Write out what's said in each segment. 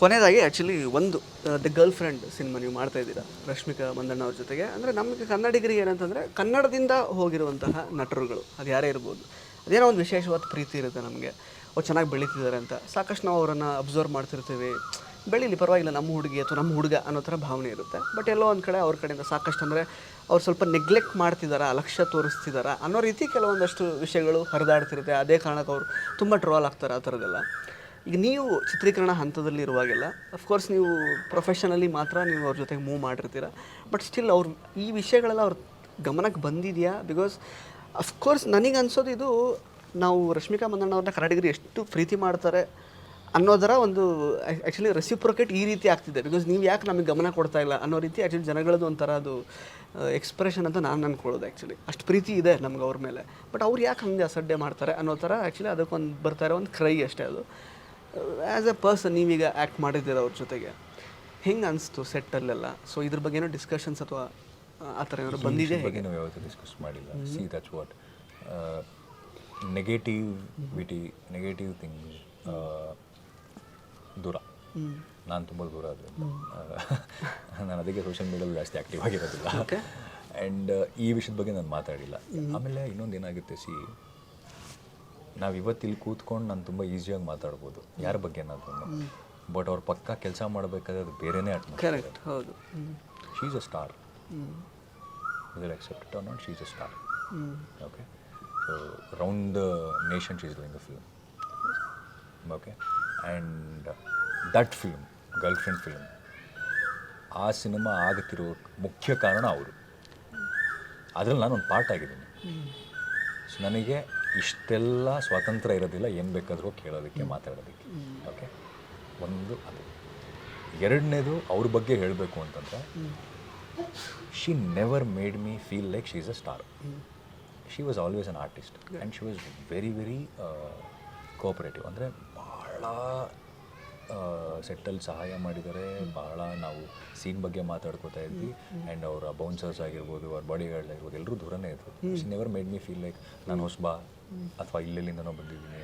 ಕೊನೆಯದಾಗಿ ಆ್ಯಕ್ಚುಲಿ ಒಂದು the girl friend cinema ನೀವು ಮಾಡ್ತಾ ಇದ್ದೀರಾ, ರಶ್ಮಿಕಾ ಮಂದಣ್ಣ ಅವ್ರ ಜೊತೆಗೆ. ಅಂದರೆ ನಮಗೆ ಕನ್ನಡಿಗರಿಗೆ ಏನಂತಂದರೆ ಕನ್ನಡದಿಂದ ಹೋಗಿರುವಂತಹ ನಟರುಗಳು, ಅದು ಯಾರೇ ಇರ್ಬೋದು. ಅದೇನೋ ಒಂದು ವಿಶೇಷವಾದ ಪ್ರೀತಿ ಇರುತ್ತೆ ನಮಗೆ. ಅವ್ರು ಚೆನ್ನಾಗಿ ಬೆಳೀತಿದ್ದಾರೆ ಅಂತ. ಸಾಕಷ್ಟು ನಾವು ಅವರನ್ನು ಅಬ್ಸರ್ವ್ ಮಾಡ್ತಿರ್ತೀವಿ. ಬೆಳೀಲಿ, ಪರವಾಗಿಲ್ಲ, ನಮ್ಮ ಹುಡುಗಿ ಅಥವಾ ನಮ್ಮ ಹುಡುಗ ಅನ್ನೋ ಥರ ಭಾವನೆ ಇರುತ್ತೆ. ಬಟ್ ಎಲ್ಲೋ ಒಂದು ಕಡೆ ಅವ್ರ ಕಡೆಯಿಂದ ಸಾಕಷ್ಟು ಅಂದರೆ ಅವ್ರು ಸ್ವಲ್ಪ ನೆಗ್ಲೆಕ್ಟ್ ಮಾಡ್ತಿದ್ದಾರಾ ಅಲಕ್ಷ್ಯ ತೋರಿಸ್ತಿದ್ದಾರಾ ಅನ್ನೋ ರೀತಿ ಕೆಲವೊಂದಷ್ಟು ವಿಷಯಗಳು ಹರಿದಾಡ್ತಿರುತ್ತೆ. ಅದೇ ಕಾರಣಕ್ಕೆ ಅವರು ತುಂಬ ಟ್ರೋಲ್ ಆಗ್ತಾರೆ ಆ ಥರದ್ದೆಲ್ಲ. ಈಗ ನೀವು ಚಿತ್ರೀಕರಣ ಹಂತದಲ್ಲಿ ಇರುವಾಗೆಲ್ಲ ಅಫ್ಕೋರ್ಸ್ ನೀವು ಪ್ರೊಫೆಷನಲಿ ಮಾತ್ರ ನೀವು ಅವ್ರ ಜೊತೆಗೆ ಮೂವ್ ಮಾಡಿರ್ತೀರ. ಬಟ್ ಸ್ಟಿಲ್ ಅವ್ರು ಈ ವಿಷಯಗಳೆಲ್ಲ ಅವ್ರ ಗಮನಕ್ಕೆ ಬಂದಿದೆಯಾ? ಬಿಕಾಸ್ ಅಫ್ಕೋರ್ಸ್ ನನಗೆ ಅನ್ಸೋದು ಇದು ನಾವು ರಶ್ಮಿಕಾ ಮಂದಣ್ಣ ಅವ್ರನ್ನ ಕನ್ನಡಿಗರು ಎಷ್ಟು ಪ್ರೀತಿ ಮಾಡ್ತಾರೆ ಅನ್ನೋದರ ಒಂದು ಆ್ಯಕ್ಚುಲಿ ರೆಸಿಪ್ರೊಕೇಟ್ ಈ ರೀತಿ ಆಗ್ತಿದೆ. ಬಿಕಾಸ್ ನೀವು ಯಾಕೆ ನಮಗೆ ಗಮನ ಕೊಡ್ತಾ ಇಲ್ಲ ಅನ್ನೋ ರೀತಿ ಆ್ಯಕ್ಚುಲಿ ಜನಗಳದ್ದು ಒಂಥರ ಅದು ಎಕ್ಸ್ಪ್ರೆಷನ್ ಅಂತ ನಾನು ಅಂದ್ಕೊಳ್ಳೋದು ಆ್ಯಕ್ಚುಲಿ ಅಷ್ಟು ಪ್ರೀತಿ ಇದೆ ನಮ್ಗೆ ಅವ್ರ ಮೇಲೆ. ಬಟ್ ಅವ್ರು ಯಾಕೆ ಹಂಗೆ ಅಸಡ್ಡೆ ಮಾಡ್ತಾರೆ ಅನ್ನೋ ಥರ ಆ್ಯಕ್ಚುಲಿ ಅದಕ್ಕೊಂದು ಬರ್ತಾ ಇರೋ ಒಂದು ಕ್ರೈ ಅಷ್ಟೇ ಅದು. ಆ್ಯಸ್ ಎ ಪರ್ಸನ್ ನೀವೀಗ ಆ್ಯಕ್ಟ್ ಮಾಡಿದ್ದೀರ ಅವ್ರ ಜೊತೆಗೆ? ಹೆಂಗೆ ಅನಿಸ್ತು ಸೆಟ್ಟಲ್ಲೆಲ್ಲ ಸೊ ಇದ್ರ ಬಗ್ಗೆ ಏನೋ ಡಿಸ್ಕಷನ್ಸ್ ಅಥವಾ ಆ ಥರ ಏನಾದ್ರು ಬಂದಿದೆ ಬಗ್ಗೆ ನಾವು ಯಾವತ್ತೂ ಡಿಸ್ಕಸ್ ಮಾಡಿಲ್ಲ. See that's what negativity negative thing ದೂರ. ನಾನು ತುಂಬ ದೂರ ಆದರೆ ನಾನು ಅದಕ್ಕೆ ಸೋಷಿಯಲ್ ಮೀಡಿಯಾದಲ್ಲಿ ಜಾಸ್ತಿ ಆ್ಯಕ್ಟಿವ್ ಆಗಿರೋದಿಲ್ಲ. ಆ್ಯಂಡ್ ಈ ವಿಷಯದ ಬಗ್ಗೆ ನಾನು ಮಾತಾಡಿಲ್ಲ. ಆಮೇಲೆ ಇನ್ನೊಂದು ಏನಾಗುತ್ತೆ ಸಿ ನಾವು ಇವತ್ತು ಇಲ್ಲಿ ಕೂತ್ಕೊಂಡು ನಾನು ತುಂಬ ಈಸಿಯಾಗಿ ಮಾತಾಡ್ಬೋದು. ಯಾರ ಬಗ್ಗೆ ಏನಾದ್ರು ಬಟ್ ಅವ್ರ ಪಕ್ಕ ಕೆಲಸ ಮಾಡಬೇಕಾದ್ರೆ ಅದು ಬೇರೆನೇ ಕರೆಕ್ಟ್ ಹೌದು. She's a star will accept on or not, a star okay Okay. Round the nation she's doing doing film okay and that film girlfriend film ಆ ಸಿನಿಮಾ ಆಗುತ್ತಿರೋ ಮುಖ್ಯ ಕಾರಣ ಅವರು. ಅದರಲ್ಲಿ ನಾನು ಒಂದು ಪಾರ್ಟ್ ಆಗಿದ್ದೀನಿ ಸೊ ನನಗೆ ಇಷ್ಟೆಲ್ಲ ಸ್ವಾತಂತ್ರ್ಯ ಇರೋದಿಲ್ಲ ಏನು ಬೇಕಾದರೂ ಕೇಳೋದಕ್ಕೆ ಮಾತಾಡೋದಕ್ಕೆ. ಓಕೆ ಒಂದು ಅದು. ಎರಡನೇದು ಅವ್ರ ಬಗ್ಗೆ ಹೇಳಬೇಕು ಅಂತಂದರೆ she never made me feel like she is a star she was always an artist and she was very very cooperative ಅಂದರೆ ಭಾಳ ಸೆಟ್ಟಲ್ಲಿ ಸಹಾಯ ಮಾಡಿದರೆ ಬಹಳ ನಾವು ಸೀನ್ ಬಗ್ಗೆ ಮಾತಾಡ್ಕೋತಾ ಇದ್ವಿ. ಆ್ಯಂಡ್ ಅವರ ಬೌನ್ಸರ್ಸ್ ಆಗಿರ್ಬೋದು, ಅವ್ರ ಬಾಡಿ ಗಾರ್ಡ್ ಆಗಿರ್ಬೋದು ಎಲ್ಲರೂ ದೂರನೇ ಇದ್ರು. She never made me feel like ನಾನು ಹೊಸಬಾ ಅಥವಾ ಇಲ್ಲೆಲ್ಲಿಂದನೋ ಬಂದಿದ್ದೀನಿ.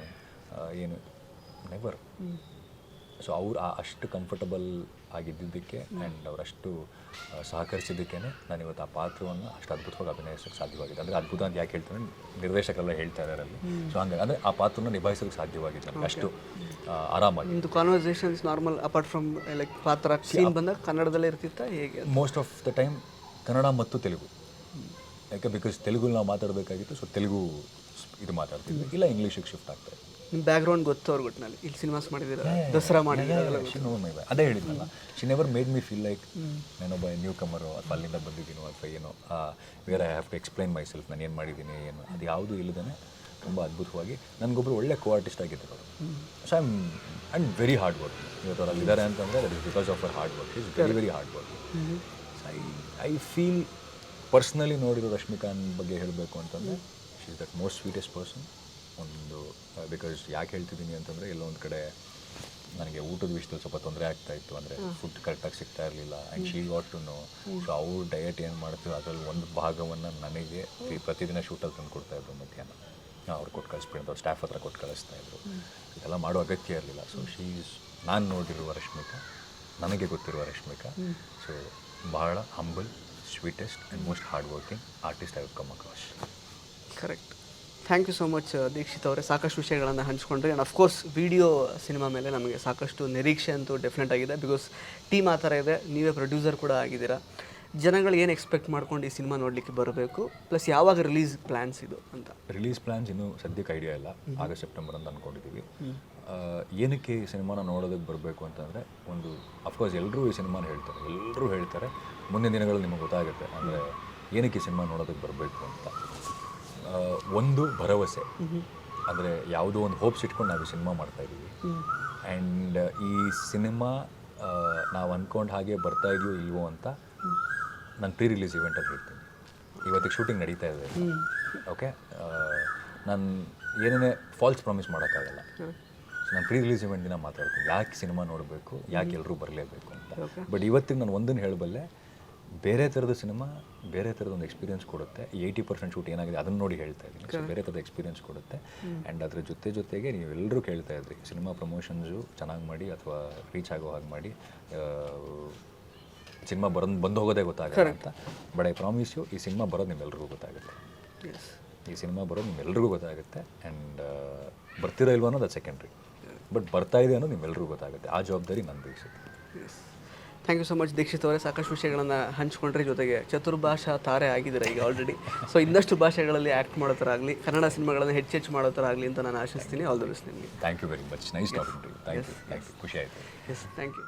ಏನು? ನೆವರ್ ಸೊ ಅವ್ರು ಆ ಅಷ್ಟು ಕಂಫರ್ಟಬಲ್ ಆಗಿದ್ದಿದ್ದಕ್ಕೆ ಆ್ಯಂಡ್ ಅವರಷ್ಟು ಸಹಕರಿಸಿದ್ದಕ್ಕೇ ನಾನು ಇವತ್ತು ಆ ಪಾತ್ರವನ್ನು ಅಷ್ಟು ಅದ್ಭುತವಾಗಿ ಅಭಿನಯಿಸೋಕ್ಕೆ ಸಾಧ್ಯವಾಗಿದೆ. ಅಂದರೆ ಅದ್ಭುತ ಅಂತ ಯಾಕೆ ಹೇಳ್ತಾರೆ ನಿರ್ದೇಶಕರೆಲ್ಲ ಹೇಳ್ತಾ ಇದ್ದಾರೆ ಸೊ ಹಂಗಾಗಿ ಅಂದರೆ ಆ ಪಾತ್ರನ ನಿಭಾಯಿಸೋಕ್ಕೆ ಸಾಧ್ಯವಾಗಿದೆ ನನಗೆ ಅಷ್ಟು ಆರಾಮಾಗಿ. ನಿಮ್ಮದು conversations normal apart from like ಪಾತ್ರ ಸೀನ್ ಬಂದಾಗ ಕನ್ನಡದಲ್ಲೇ ಇರ್ತಿತ್ತಾ ಹೇಗೆ? Most of the time Kannada ಮತ್ತು ತೆಲುಗು. ಯಾಕೆ? ಬಿಕಾಸ್ ತೆಲುಗು ನಾವು ಮಾತಾಡಬೇಕಾಗಿತ್ತು ಸೊ ತೆಲುಗು ಇದು ಮಾತಾಡ್ತಿದ್ವಿ. ಇಲ್ಲ ಇಂಗ್ಲೀಷಿಗೆ ಶಿಫ್ಟ್ ಆಗ್ತಾ ಇತ್ತು ನಿಮ್ಮ ಬ್ಯಾಕ್ಗ್ರೌಂಡ್ ಗೊತ್ತು ಅವ್ರ ಒಟ್ಟಿನಲ್ಲಿ ಇಲ್ಲಿ ಸಿನಿಮಾಸ್ ಮಾಡಿದ್ದೀರಾ? ದಸರಾ ಮಾಡಿದ್ದೀರಾ? ಅದೇ ಹೇಳಿದ್ನಲ್ಲ. She never made me feel like ನಾನೊಬ್ಬ ನ್ಯೂ ಕಮರು ಅಥವಾ ಅಲ್ಲಿಂದ ಬಂದಿದ್ದೀನೋ ಅಥವಾ ಏನೋ. Where I have to explain myself ನಾನು ಏನು ಮಾಡಿದ್ದೀನಿ ಏನು. ಅದು ಯಾವುದೂ ಇಲ್ಲದೇ ತುಂಬ ಅದ್ಭುತವಾಗಿ ನನಗೊಬ್ಬರು ಒಳ್ಳೆ ಕೋ ಆರ್ಟಿಸ್ಟ್ ಆಗಿದ್ದರು ಅವರು so I'm and very hard work ಇವತ್ತು ಅವ್ರು ಇದ್ದಾರೆ ಅಂತಂದರೆ that is because of our hard work is very very hard work so I I feel personally ನೋಡಿರೋ ರಶ್ಮಿಕಾನ್ ಬಗ್ಗೆ ಹೇಳಬೇಕು ಅಂತಂದರೆ she is that most sweetest person ಒಂದು ಬಿಕಾಸ್ ಯಾಕೆ ಹೇಳ್ತಿದ್ದೀನಿ ಅಂತಂದರೆ ಎಲ್ಲೋ ಒಂದು ಕಡೆ ನನಗೆ ಊಟದ ವಿಷಯದಲ್ಲಿ ಸ್ವಲ್ಪ ತೊಂದರೆ ಆಗ್ತಾ ಇತ್ತು. ಅಂದರೆ ಫುಡ್ ಕರೆಕ್ಟಾಗಿ ಸಿಗ್ತಾ ಇರಲಿಲ್ಲ. And she got to know so ಅವ್ರು ಡಯಟ್ ಏನು ಮಾಡ್ತೀವಿ ಅದರಲ್ಲಿ ಒಂದು ಭಾಗವನ್ನು ನನಗೆ ಪ್ರತಿ- ಪ್ರತಿದಿನ ಶೂಟಲ್ಲಿ ತಂದು ಕೊಡ್ತಾ ಇದ್ರು ಮಧ್ಯಾಹ್ನ. ಅವ್ರು ಕೊಟ್ಟು ಕಳಿಸ್ಬಿಡೋದು ಅವ್ರ ಸ್ಟಾಫ್ ಹತ್ರ ಕೊಟ್ಟು ಕಳಿಸ್ತಾ ಇದ್ರು. ಇದೆಲ್ಲ ಮಾಡೋ ಅಗತ್ಯ ಇರಲಿಲ್ಲ. ಸೊ ಶೀಸ್ ನಾನು ನೋಡಿರುವ ರಶ್ಮಿಕಾ ನನಗೆ ಗೊತ್ತಿರುವ ರಶ್ಮಿಕಾ. ಸೊ ಬಹಳ humble sweetest and most hard working artist I come across correct thank you so much Deekshith ಅವರೇ. ಸಾಕಷ್ಟು ವಿಷಯಗಳನ್ನು ಹಂಚ್ಕೊಂಡ್ರಿ. And of course video cinema ಮೇಲೆ ನಮಗೆ ಸಾಕಷ್ಟು ನಿರೀಕ್ಷೆ ಅಂತೂ ಡೆಫಿನೆಟ್ ಆಗಿದೆ. ಬಿಕಾಸ್ ಟೀಮ್ ಆ ಥರ ಇದೆ. ನೀವೇ ಪ್ರೊಡ್ಯೂಸರ್ ಕೂಡ ಆಗಿದ್ದೀರಾ. ಜನಗಳು ಏನು ಎಕ್ಸ್ಪೆಕ್ಟ್ ಮಾಡ್ಕೊಂಡು ಈ ಸಿನಿಮಾ ನೋಡಲಿಕ್ಕೆ ಬರಬೇಕು? ಪ್ಲಸ್ ಯಾವಾಗ ರಿಲೀಸ್ ಪ್ಲ್ಯಾನ್ಸ್ ಇದು ಅಂತ. ರಿಲೀಸ್ ಪ್ಲ್ಯಾನ್ಸ್ ಇನ್ನೂ ಸದ್ಯಕ್ಕೆ ಐಡಿಯಾ ಇಲ್ಲ. ಆಗಸ್ಟ್ ಸೆಪ್ಟೆಂಬರ್ ಅಂತ ಅಂದ್ಕೊಂಡಿದ್ದೀವಿ ಏನಕ್ಕೆ ಈ ಸಿನಿಮಾನ ನೋಡೋದಕ್ಕೆ ಬರಬೇಕು ಅಂತಂದರೆ ಒಂದು ಅಫ್ಕೋರ್ಸ್ ಎಲ್ಲರೂ ಈ ಸಿನಿಮಾನ ಹೇಳ್ತಾರೆ. ಎಲ್ಲರೂ ಹೇಳ್ತಾರೆ. ಮುಂದಿನ ದಿನಗಳಲ್ಲಿ ನಿಮಗೆ ಗೊತ್ತಾಗುತ್ತೆ. ಅಂದರೆ ಏನಕ್ಕೆ ಈ ಸಿನಿಮಾ ನೋಡೋದಕ್ಕೆ ಬರಬೇಕು ಅಂತ. ಒಂದು ಭರವಸೆ. ಅಂದರೆ ಯಾವುದೋ ಒಂದು ಹೋಪ್ಸ್ ಇಟ್ಕೊಂಡು ನಾವು ಸಿನಿಮಾ ಮಾಡ್ತಾ ಇದ್ದೀವಿ. ಆ್ಯಂಡ್ ಈ ಸಿನಿಮಾ ನಾವು ಅಂದ್ಕೊಂಡು ಹಾಗೆ ಬರ್ತಾ ಇದೆಯೋ ಇಲ್ವೋ ಅಂತ ನಾನು ಪ್ರೀ ರಿಲೀಸ್ ಇವೆಂಟಲ್ಲಿ ಹೇಳ್ತೀನಿ. ಇವತ್ತಿಗೆ ಶೂಟಿಂಗ್ ನಡೀತಾ ಇದೆ. ಓಕೆ ನಾನು ಏನೇ ಫಾಲ್ಸ್ ಪ್ರಾಮಿಸ್ ಮಾಡೋಕ್ಕಾಗಲ್ಲ. ಸೊ ನಾನು ಪ್ರೀ ರಿಲೀಸ್ ಇವೆಂಟ್ ದಿನ ಮಾತಾಡ್ತೀನಿ. ಯಾಕೆ ಸಿನಿಮಾ ನೋಡಬೇಕು? ಯಾಕೆ ಎಲ್ಲರೂ ಬರಲೇಬೇಕು ಅಂತ. ಬಟ್ ಇವತ್ತಿಗೆ ನಾನು ಒಂದನ್ನು ಹೇಳಬಲ್ಲೆ ಬೇರೆ ಥರದ ಸಿನಿಮಾ ಬೇರೆ ಥರದ ಒಂದು ಎಕ್ಸ್ಪೀರಿಯನ್ಸ್ ಕೊಡುತ್ತೆ. ಏಯ್ಟಿ ಪರ್ಸೆಂಟ್ ಶೂಟ್ ಏನಾಗಿದೆ ಅದನ್ನು ನೋಡಿ ಹೇಳ್ತಾ ಇದ್ದೀನಿ. ಸೊ ಬೇರೆ ಥರದ ಎಕ್ಸ್ಪೀರಿಯನ್ಸ್ ಕೊಡುತ್ತೆ. ಆ್ಯಂಡ್ ಅದ್ರ ಜೊತೆ ಜೊತೆಗೆ ನೀವೆಲ್ಲರೂ ಕೇಳ್ತಾ ಇದ್ರಿ ಸಿನಿಮಾ ಪ್ರಮೋಷನ್ಸು ಚೆನ್ನಾಗಿ ಮಾಡಿ ಅಥವಾ ರೀಚ್ ಆಗೋ ಹಾಗೆ ಮಾಡಿ ಸಿನಿಮಾ ಬರೋದು ಬಂದು ಹೋಗೋದೇ ಗೊತ್ತಾಗುತ್ತೆ ಅಂತ. ಬಟ್ ಐ ಪ್ರಾಮಿಸ್ ಯು ಈ ಸಿನಿಮಾ ಬರೋದು ನಿಮ್ಮೆಲ್ರಿಗೂ ಗೊತ್ತಾಗುತ್ತೆ. ಈ ಸಿನಿಮಾ ಬರೋದು ನಿಮ್ಮೆಲ್ರಿಗೂ ಗೊತ್ತಾಗುತ್ತೆ. ಆ್ಯಂಡ್ ಬರ್ತಿರೋ ಇಲ್ವೋ ಅನ್ನೋದು ಅದು ಸೆಕೆಂಡ್ರಿ ಬಟ್ ಬರ್ತಾ ಇದೆ ಅನ್ನೋದು ನಿಮ್ಮೆಲ್ರಿಗೂ ಗೊತ್ತಾಗುತ್ತೆ. ಆ ಜವಾಬ್ದಾರಿ ನಂದು yes thank you so much Dikshit ಅವರೇ. ಸಾಕಷ್ಟು ವಿಷಯಗಳನ್ನು ಹಂಚ್ಕೊಂಡ್ರೆ. ಜೊತೆಗೆ ಚತುರ್ಭಾಷಾ ತಾರೆ ಆಗಿದ್ದೀರಾ ಈಗ ಆಲ್ರೆಡಿ ಸೊ ಇನ್ನಷ್ಟು ಭಾಷೆಗಳಲ್ಲಿ ಆ್ಯಕ್ಟ್ ಮಾಡೋ ಥರ ಆಗಲಿ ಕನ್ನಡ ಸಿನಿಮಾಗಳನ್ನು ಹೆಚ್ಚು ಹೆಚ್ಚು ಮಾಡೋ ಥರ ಆಗಲಿ ಅಂತ ನಾನು ಆಶಿಸ್ತೀನಿ. ಆಲ್ ದ ಬೆಸ್ಟ್ ನಿಮಗೆ. Thank you very much nice talking to you thank you thank you ಖುಷಿ ಆಯಿತು. S thank you